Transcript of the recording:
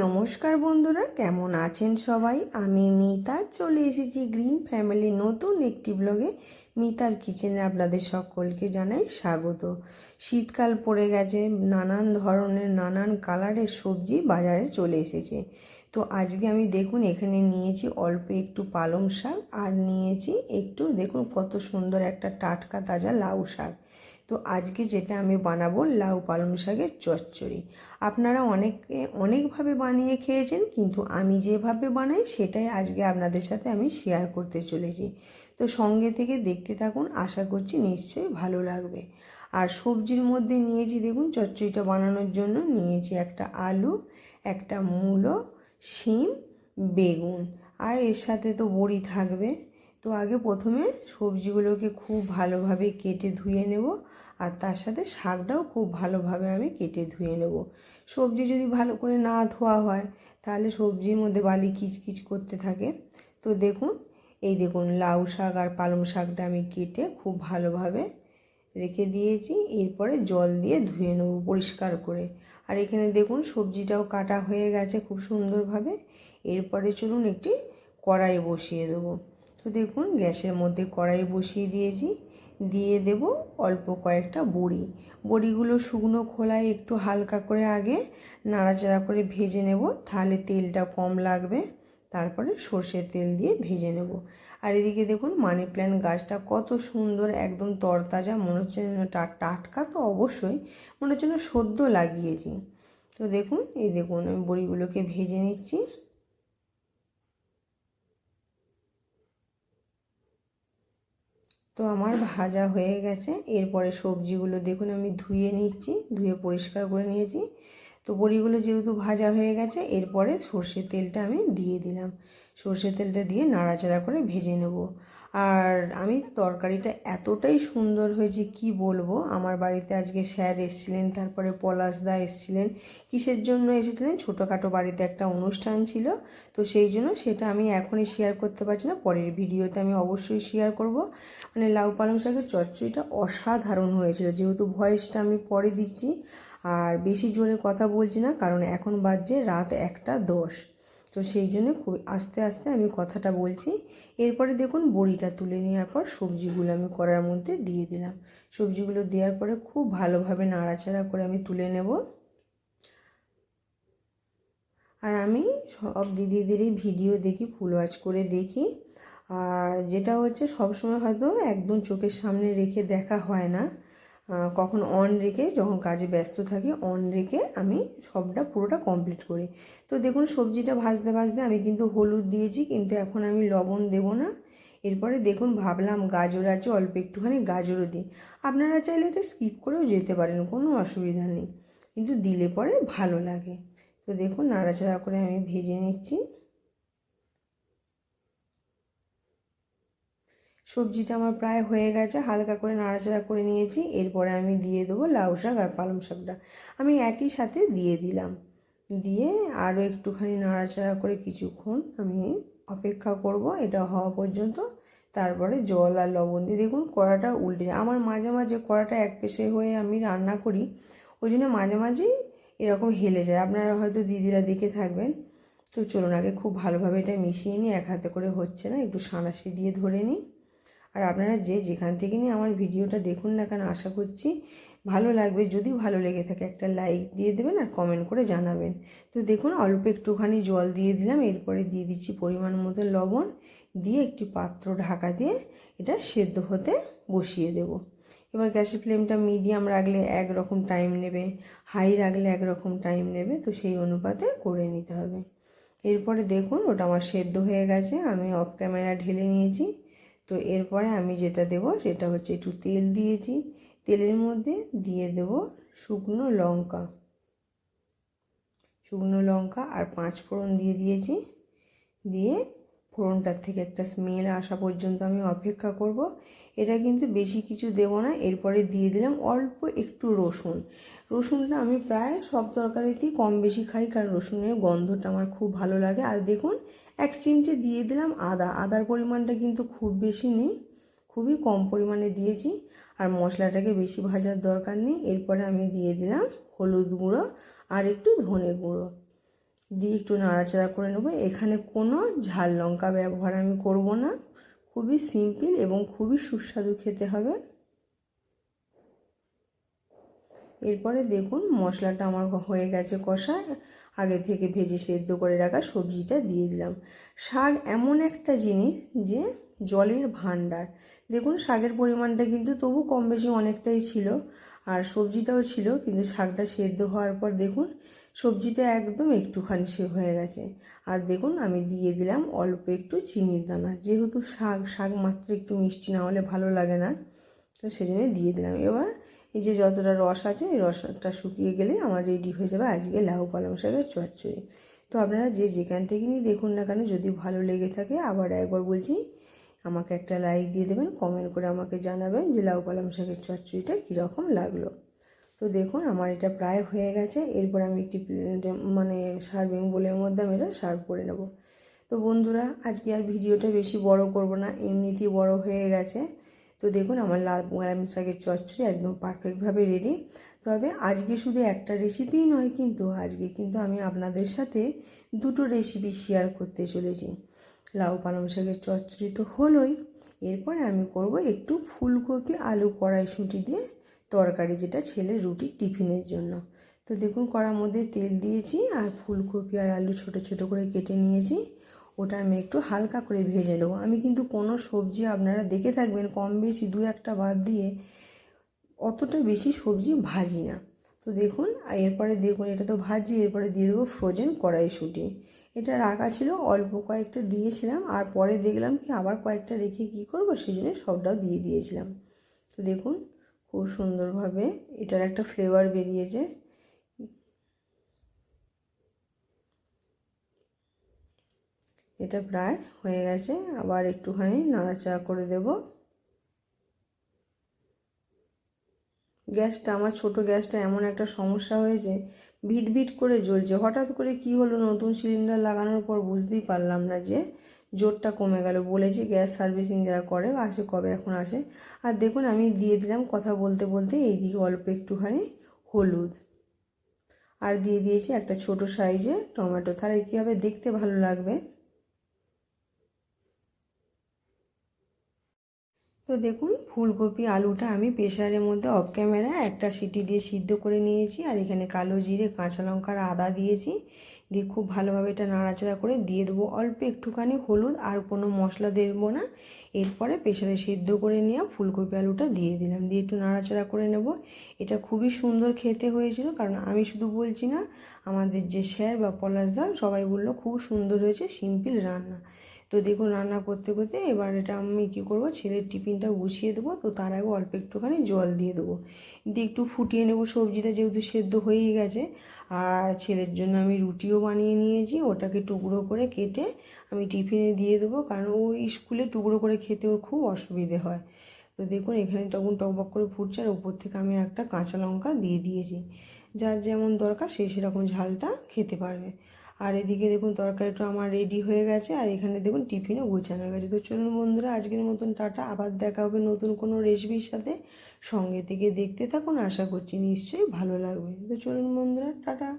নমস্কার বন্ধুরা, কেমন আছেন সবাই? আমি মিতা, চলে এসেছি গ্রিন ফ্যামিলি নতুন একটি ব্লগে। মিতার কিচেনে আপনাদের সকলকে জানাই স্বাগত। শীতকাল পড়ে গেছে, নানান ধরনের, নানান কালারের সবজি বাজারে চলে এসেছে। তো আজকে আমি দেখুন, এখানে নিয়েছি অল্প একটু পালং শাক আর নিয়েছি একটু, দেখুন কত সুন্দর একটা টাটকা তাজা লাউ শাক। তো আজকে যেটা আমি বানাবো লাউ পালং শাকের চচ্চড়ি। আপনারা অনেকে অনেকভাবে বানিয়ে খেয়েছেন, কিন্তু আমি যেভাবে বানাই সেটাই আজকে আপনাদের সাথে আমি শেয়ার করতে চলেছি। তো সঙ্গে থেকে দেখতে থাকুন, আশা করছি নিশ্চয়ই ভালো লাগবে। আর সবজির মধ্যে নিয়েছি দেখুন, চচ্চড়িটা বানানোর জন্য নিয়েছি একটা আলু, একটা মূলো, শিম, বেগুন। আর এর সাথে তো বড়ি থাকবে। তো আগে প্রথমে সবজিগুলোকে খুব ভালোভাবে কেটে ধুয়ে নেব আর তার সাথে শাকটাও খুব ভালোভাবে আমি কেটে ধুয়ে নেব। সবজি যদি ভালো করে না ধোয়া হয়, তাহলে সবজির মধ্যে বালি কিচকিচ করতে থাকে। তো দেখুন, এই দেখুন, লাউ শাক আর পালং শাকটা আমি কেটে খুব ভালোভাবে রেখে দিয়েছি। এরপরে জল দিয়ে ধুয়ে নেব পরিষ্কার করে। আর এখানে দেখুন, সবজিটাও কাটা হয়ে গেছে খুব সুন্দরভাবে। এরপরে চলুন একটি কড়াই বসিয়ে দেবো। তো দেখুন, গ্যাসের মধ্যে কড়াই বসিয়ে দিয়েছি। দিয়ে দেব অল্প কয়েকটা বড়ি। বড়িগুলো শুকনো খোলায় একটু হালকা করে আগে নাড়াচাড়া করে ভেজে নেব। তাহলে তেলটা কম লাগবে। তারপরে সর্ষের তেল দিয়ে ভেজে নেব। আর এদিকে দেখুন, মানি প্ল্যান্ট গাছটা কত সুন্দর, একদম তরতাজা। মনে হচ্ছে টাটকা তো অবশ্যই, মনে হচ্ছে সদ্য লাগিয়েছি। তো দেখুন, এই দেখুন, আমি বড়িগুলোকে ভেজে নিচ্ছি। তো আমার ভাজা হয়ে গেছে। এরপরে সবজিগুলো দেখুন আমি ধুয়ে নিচ্ছি, ধুয়ে পরিষ্কার করে নিয়েছি। তো বড়িগুলো যেহেতু ভাজা হয়ে গেছে, এরপরে সর্ষের তেলটা আমি দিয়ে দিলাম। সর্ষের তেলটা দিয়ে নাড়াচাড়া করে ভেজে নেব। আর আমি তরকারিটা এতটাই সুন্দর হয়েছে, কি বলব? আমার বাড়িতে আজকে স্যার এসেছিলেন, তারপরে পলাশদা এসেছিলেন। কিসের জন্য এসেছিলেন? ছোটোখাটো বাড়িতে একটা অনুষ্ঠান ছিল, তো সেই জন্য সেটা আমি এখনই শেয়ার করতে পারছি না। পরের ভিডিওতে আমি অবশ্যই শেয়ার করব। মানে লাউ পালং শাকের চচ্চড়িটা অসাধারণ হয়েছিল, যেহেতু ভয়েসটা আমি পরে দিচ্ছি। আর বেশি জোরে কথা বলছি না, কারণ এখন বাজছে রাত একটা দশ। তো সেই জন্য খুব আস্তে আস্তে আমি কথাটা বলছি। এরপরে দেখুন বড়িটা তুলে নেওয়ার পর সবজিগুলো আমি কড়ার মধ্যে দিয়ে দিলাম। সবজিগুলো দেওয়ার পরে খুব ভালোভাবে নাড়াচাড়া করে আমি তুলে নেব। আর আমি সব দিদিদেরই ভিডিও দেখি, ফুল ওয়াচ করে দেখি। আর যেটা হচ্ছে সবসময় হয়তো একদম চোখের সামনে রেখে দেখা হয় না। কখন অন রেখে যখন কাজে ব্যস্ত থাকি অন রেখে আমি সবটা পুরোটা কমপ্লিট করি। তো দেখুন, সবজিটা ভাজতে ভাজতে আমি কিন্তু হলুদ দিয়েছি, কিন্তু এখন আমি লবণ দেব না। এরপরে দেখুন, ভাবলাম গাজর আছে, অল্প একটুখানি গাজরও দিই। আপনারা চাইলে এটা স্কিপ করেও যেতে পারেন, কোনো অসুবিধা নেই। কিন্তু দিলে পরে ভালো লাগে। তো দেখুন, নাড়াচাড়া করে আমি ভেজে নিচ্ছি। সবজিটা আমার প্রায় হয়ে গেছে, হালকা করে নাড়াচাড়া করে নিয়েছি। এরপরে আমি দিয়ে দেবো লাউ শাক আর পালং শাকটা। আমি একই সাথে দিয়ে দিলাম। দিয়ে আরও একটুখানি নাড়াচাড়া করে কিছুক্ষণ আমি অপেক্ষা করব, এটা হওয়া পর্যন্ত। তারপরে জল আর লবণ দিয়ে দেখুন কড়াটা উল্টে যায়। আমার মাঝে মাঝে কড়াটা এক পেশে হয়ে আমি রান্না করি, ওই জন্য মাঝে মাঝেই এরকম হেলে যায়। আপনারা হয়তো দিদিরা দেখে থাকবেন। তো চলুন আগে খুব ভালোভাবে এটা মিশিয়ে নিই, এক হাতে করে হচ্ছে না, একটু সাঁড়াশি দিয়ে ধরে নিই। আর আপনারা যে যেখান থেকে নিয়ে আমার ভিডিওটা দেখুন না কেন, আশা করছি ভালো লাগবে। যদি ভালো লেগে থাকে একটা লাইক দিয়ে দেবেন আর কমেন্ট করে জানাবেন। তো দেখুন, অল্প একটুখানি জল দিয়ে দিলাম, এরপরে দিয়ে দিচ্ছি পরিমাণ মতো লবণ দিয়ে একটি পাত্র ঢাকা দিয়ে এটা সেদ্ধ হতে বসিয়ে দেব। এবার গ্যাসের ফ্লেমটা মিডিয়াম রাখলে একরকম টাইম নেবে হাই রাখলে এক রকম টাইম নেবে, তো সেই অনুপাতে করে নিতে হবে। এরপরে দেখুন, ওটা আমার সেদ্ধ হয়ে গেছে, আমি অফ ক্যামেরা ঢেলে নিয়েছি। তো এরপরে আমি যেটা দেব সেটা হচ্ছে একটু তেল দিয়েছি। তেলের মধ্যে দিয়ে দেব শুকনো লঙ্কা। শুকনো লঙ্কা আর পাঁচ ফোড়ন দিয়ে দিয়েছি। দিয়ে ফোড়নটার থেকে একটা স্মেল আসা পর্যন্ত আমি অপেক্ষা করব। এটা কিন্তু বেশি কিছু দেব না, এরপরে দিয়ে দিলাম অল্প একটু রসুন। রসুনটা আমি প্রায় সব তরকারিতেই কম বেশি খাই, কারণ রসুনের গন্ধটা আমার খুব ভালো লাগে। আর দেখুন, এক চিমটে দিয়ে দিলাম আদা। আদার পরিমাণটা কিন্তু খুব বেশি নেই, খুবই কম পরিমাণে দিয়েছি। আর মশলাটাকে বেশি ভাজার দরকার নেই। এরপরে আমি দিয়ে দিলাম হলুদ গুঁড়ো আর একটু ধনে গুঁড়ো। দিয়ে একটু নাড়াচাড়া করে নেব। এখানে কোনো ঝাল লঙ্কা ব্যবহার আমি করব না। খুবই সিম্পল এবং খুবই সুস্বাদু খেতে হবে। এরপরে দেখুন, মশলাটা আমার হয়ে গেছে কষা। আগে থেকে ভেজে সেদ্ধ করে রাখা সবজিটা দিয়ে দিলাম। শাক এমন একটা জিনিস যে জলের ভাণ্ডার। দেখুন, শাকের পরিমাণটা কিন্তু তবু কম বেশি অনেকটাই ছিল। আর সবজিটাও ছিল, কিন্তু শাকটা সেদ্ধ হওয়ার পর দেখুন সবজিটা একদম একটুখানি সে হয়ে গেছে। আর দেখুন, আমি দিয়ে দিলাম অল্প একটু চিনির দানা। যেহেতু শাক শাক মাত্র একটু মিষ্টি না হলে ভালো লাগে না, তো সেজন্য দিয়ে দিলাম। এবার এই যে যতটা রস আছে, এই রসটা শুকিয়ে গেলে আমার রেডি হয়ে যাবে আজকে লাউ পালং শাকের চচ্চড়ি। তো আপনারা যে যেখান থেকে নিয়ে দেখুন না কেন, যদি ভালো লেগে থাকে, আবার একবার বলছি, আমাকে একটা লাইক দিয়ে দেবেন কমেন্ট করে আমাকে জানাবেন যে লাউ পালং শাকের চচ্চড়িটা কীরকম লাগল। তো দেখুন, আমার এটা প্রায় হয়ে গেছে। এরপর আমি একটি মানে সার্ভিং বোলের মধ্যে আমি এটা সার্ভ করে নেব। তো বন্ধুরা, আজকে আর ভিডিওটা বেশি বড় করব না, এমনিতেই বড় হয়ে গেছে। তো দেখুন, আমার লাল পালং শাকের চচ্চড়ি একদম পারফেক্টভাবে রেডি তবে আজকে শুধু একটা রেসিপিই নয় কিন্তু, আজকে কিন্তু আমি আপনাদের সাথে দুটো রেসিপি শেয়ার করতে চলেছি। লাউ পালং শাকের চচ্চড়ি তো হলোই। এরপরে আমি করব একটু ফুলকপি আলু কড়াইশুঁটি দিয়ে তরকারি যেটা ছেলে রুটি টিফিনের জন্য। তো দেখুন কড়ার মধ্যে তেল দিয়েছি আর ফুলকপি আর আলু ছোট ছোট করে কেটে নিয়েছি। ওটা আমি একটু হালকা করে ভেজে নেব। আমি কিন্তু কোনো সবজি আপনারা দেখে থাকবেন কম বেশি দু একটা বাদ দিয়ে অতটা বেশি সবজি ভাজি না। তো দেখুন এরপরে দেখুন এটা তো ভাজি, এরপরে দিয়ে দেবো ফ্রোজেন কড়াইশুঁটি। এটা রাখা ছিল, অল্প কয়েকটা দিয়েছিলাম আর পরে দেখলাম কি আবার কয়েকটা রেখে কী করব, সেই জন্য সবটাও দিয়ে দিয়েছিলাম। তো দেখুন খুব সুন্দরভাবে এটার একটা ফ্লেভার বেরিয়েছে। এটা প্রায় হয়ে গেছে, আবার একটুখানি নাড়াচাড়া করে দেব। গ্যাসটা, আমার ছোট গ্যাসটা এমন একটা সমস্যা হয়েছে, ভিট ভিট করে জ্বলছে। হঠাৎ করে কি হলো, নতুন সিলিন্ডার লাগানোর পর বুঝতেই পারলাম না যে জোরটা কমে গেল। বলেছি গ্যাস সার্ভিসিং যারা করে, আসে কবে, এখন আসে। আর দেখুন, আমি দিয়ে দিলাম কথা বলতে বলতে এই দিকে অল্প একটুখানি হলুদ। আর দিয়ে দিয়েছি একটা ছোট সাইজে টমেটো। তাহলে কী হবে? দেখতে ভালো লাগবে। তো দেখুন, ফুলকপি, আলুটা আমি প্রেশারের মধ্যে অফ ক্যামেরা একটা সিটি দিয়ে সিদ্ধ করে নিয়েছি আর এখানে কালো জিরে, কাঁচা লঙ্কার আদা দিয়েছি। দিয়ে খুব ভালোভাবে এটা নাড়াচাড়া করে দিয়ে দেবো অল্প একটুখানি হলুদ আর কোনো মশলা দেবো না। এরপরে প্রেশারে সিদ্ধ করে নিয়ে ফুলকপি, আলুটা দিয়ে দিলাম। দিয়ে একটু নাড়াচাড়া করে নেব। এটা খুবই সুন্দর খেতে হয়েছিল কারণ আমি শুধু বলছি না, আমাদের যে স্যার বা পলাশ পলাশদা সবাই বলল খুব সুন্দর হয়েছে, সিম্পল রান্না। তো দেখুন রান্না করতে করতে এবার এটা আমি কী করব, ছেলের টিফিনটা গুছিয়ে দেবো, তো তার আগে অল্প একটুখানি জল দিয়ে দেবো। দিয়ে একটু ফুটিয়ে নেব সবজিটা যেহেতু সেদ্ধ হয়েই গেছে, আর ছেলের জন্য আমি রুটিও বানিয়ে নিয়েছি, ওটাকে টুকরো করে কেটে আমি টিফিনে দিয়ে দেবো, কারণ ও স্কুলে টুকরো করে খেতে ওর খুব অসুবিধে হয়। তো দেখুন এখানে তখন টকবক করে ফুটছে, আর উপর থেকে আমি একটা কাঁচা লঙ্কা দিয়ে দিয়েছি। যার যেমন দরকার সেই সেরকম ঝালটা খেতে পারবে। আর এদিকে দেখুন তরকারিটা আমার রেডি হয়ে গেছে, আর এখানে দেখুন টিফিনও গোছানো গেছে। তো চলুন বন্ধুরা, আজকের মতন টাটা। আবার দেখা হবে নতুন কোনো রেসিপির সাথে। সঙ্গে থেকে দেখতে থাকুন, আশা করছি নিশ্চয়ই ভালো লাগবে। তো চলুন বন্ধুরা, টাটা।